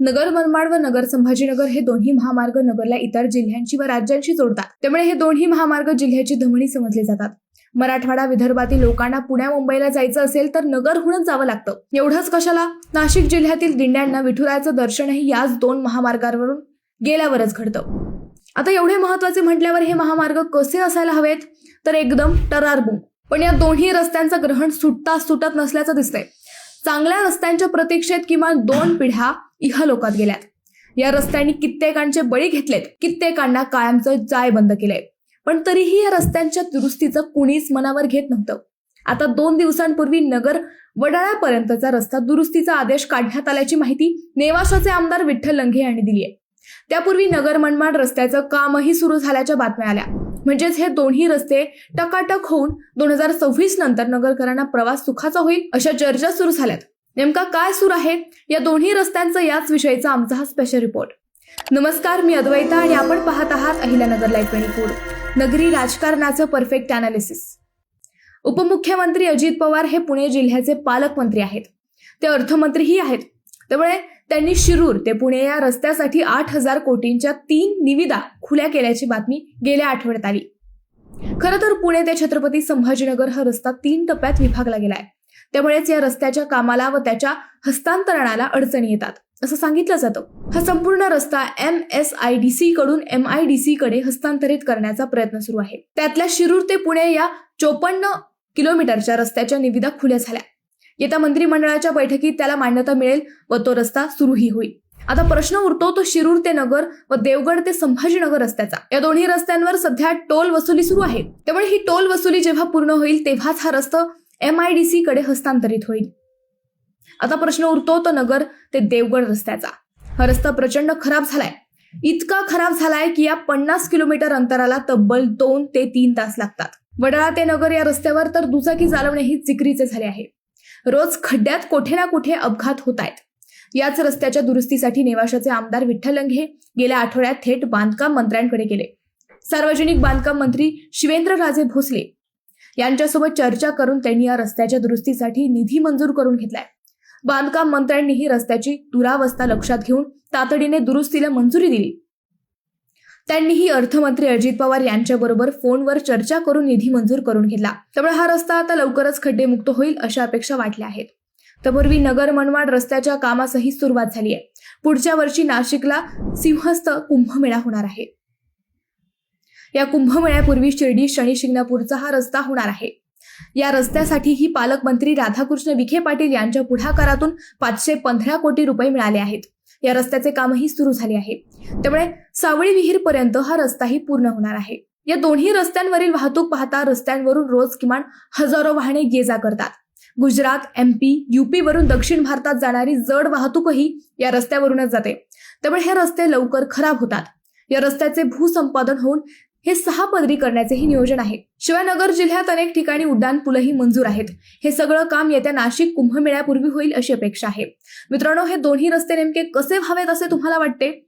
नगर मनमाड व नगर संभाजीनगर हे दोन्ही महामार्ग नगरला इतर जिल्ह्यांशी व राज्यांशी जोडतात. त्यामुळे हे दोन्ही महामार्ग जिल्ह्याची धमनी समजले जातात. मराठवाडा विदर्भातील लोकांना पुण्या मुंबईला जायचं असेल तर नगरहूनच जावं लागतं. एवढंच कशाला? नाशिक जिल्ह्यातील दिंड्यांना विठुरायाचं दर्शनही याच दोन महामार्गावरून गेल्यावरच घडतं. आता एवढे महत्त्वाचे म्हटल्यावर हे महामार्ग कसे असायला हवेत? तर एकदम टरारबुम. पण या दोन्ही रस्त्यांचं ग्रहण सुटता सुटत नसल्याचं दिसतंय. चांगल्या रस्त्यांच्या प्रतीक्षेत किमान दोन पिढ्या इहलोकात गेल्यात. या रस्त्यांनी कित्येकांचे बळी घेतलेत. कित्येकांना कायमचं जाय बंद केलंय. पण तरीही या रस्त्यांच्या दुरुस्तीचं कुणीच मनावर घेत नव्हतं. आता दोन दिवसांपूर्वी नगर वडाळ्यापर्यंतचा रस्ता दुरुस्तीचा आदेश काढण्यात आल्याची माहिती नेवाशाचे आमदार विठ्ठल लंघे यांनी दिली आहे त्यापूर्वी नगर मनमाड रस्त्याचं कामही सुरू झाल्याच्या बातम्या आल्या. म्हणजेच हे दोन्ही रस्ते टकाटक होऊन दोन हजार सव्वीस नंतर नगरकरांना प्रवास सुखाचा होईल अशा चर्चा सुरू झाल्यात. नेमका काय सुरू आहे? या दोन्ही रस्त्यांचा याच विषयीचा आमचा हा स्पेशल रिपोर्ट नमस्कार मी अद्वैता आणि आपण पाहत आहात अहिल्यानगर लाईव्ह ट्वेंटी फोर नगरी राजकारणाचं परफेक्ट अनालिसिस उपमुख्यमंत्री अजित पवार हे पुणे जिल्ह्याचे पालकमंत्री आहेत. ते अर्थमंत्रीही आहेत. त्यामुळे त्यांनी शिरूर ते पुणे या रस्त्यासाठी आठ हजार कोटींच्या तीन निविदा खुल्या केल्याची बातमी गेल्या आठवड्यात आली. खरं तर पुणे ते छत्रपती संभाजीनगर हा रस्ता तीन टप्प्यात विभागला गेलाय. त्यामुळेच या रस्त्याच्या कामाला व त्याच्या हस्तांतरणाला अडचणी येतात असं सांगितलं जातं. हा संपूर्ण रस्ता M S I D C कडून एम आय डी सी कडे हस्तांतरित करण्याचा प्रयत्न सुरू आहे. त्यातल्या शिरूर ते पुणे या चोपन्न किलोमीटरच्या रस्त्याच्या निविदा खुल्या झाल्या. येत्या मंत्रिमंडळाच्या बैठकीत त्याला मान्यता मिळेल व तो रस्ता सुरूही होईल. आता प्रश्न उरतो तो शिरूर ते नगर व देवगड ते संभाजीनगर रस्त्याचा. या दोन्ही रस्त्यांवर सध्या टोल वसुली सुरू आहे. त्यामुळे ही टोल वसुली जेव्हा पूर्ण होईल तेव्हाच हा रस्ता एम आय डी सी कडे हस्तांतरित होईल. आता प्रश्न उरतो तो नगर ते देवगड रस्त्याचा. हा रस्ता प्रचंड खराब झालाय. इतका खराब झालाय की या पन्नास किलोमीटर अंतराला तब्बल दोन ते तीन तास लागतात. वडाळा ते नगर या रस्त्यावर तर दुचाकी चालवणेही जिकरीचे झाले आहे. रोज खड्ड्यात कुठे ना कुठे अपघात होत आहेत. याच रस्त्याच्या दुरुस्तीसाठी नेवाशाचे आमदार विठ्ठल लंघे गेल्या आठवड्यात थेट बांधकाम मंत्र्यांकडे गेले सार्वजनिक बांधकाम मंत्री शिवेंद्रराजे भोसले यांच्यासोबत चर्चा करून त्यांनी या रस्त्याच्या दुरुस्तीसाठी निधी मंजूर करून घेतलाय. बांधकाम मंत्र्यांनीही रस्त्याची दुरावस्था लक्षात घेऊन तातडीने दुरुस्तीला मंजुरी दिली. त्यांनीही अर्थमंत्री अजित पवार यांच्याबरोबर फोनवर चर्चा करून निधी मंजूर करून घेतला. त्यामुळे हा रस्ता आता लवकरच खड्डेमुक्त होईल अशा अपेक्षा वाटल्या आहेत. त्यापूर्वी नगर मनमाड रस्त्याच्या कामासही सुरुवात झाली आहे. पुढच्या वर्षी नाशिकला सिंहस्थ कुंभमेळा होणार आहे. या कुंभमेळ्यापूर्वी शिर्डी शनी शिंगणापूरचा हा रस्ता होणार आहे. या रस्त्यासाठीही पालकमंत्री राधाकृष्ण विखे पाटील यांच्या पुढाकारातून पाचशे पंधरा कोटी रुपये मिळाले आहेत. या रस्त्याचे कामही सुरू झाले आहे. त्यामुळे सावळी विहीरपर्यंत हा रस्ताही पूर्ण होणार आहे. या दोन्ही रस्त्यांवरील वाहतूक पाहता रस्त्यांवरून रोज किमान हजारो वाहने ये जा करतात. गुजरात एमपी युपी वरून दक्षिण भारतात जाणारी जड वाहतूकही या रस्त्यावरूनच जाते. त्यामुळे हे रस्ते लवकर खराब होतात. या रस्त्याचे भूसंपादन होऊन हे सहा पदरी करण्याचेही नियोजन आहे. शिवाय नगर जिल्ह्यात अनेक ठिकाणी उड्डाण पुलही मंजूर आहेत. हे सगळं काम येत्या नाशिक कुंभमेळ्यापूर्वी होईल अशी अपेक्षा आहे. मित्रांनो हे दोन्ही रस्ते नेमके कसे व्हावेत असे तुम्हाला वाटते?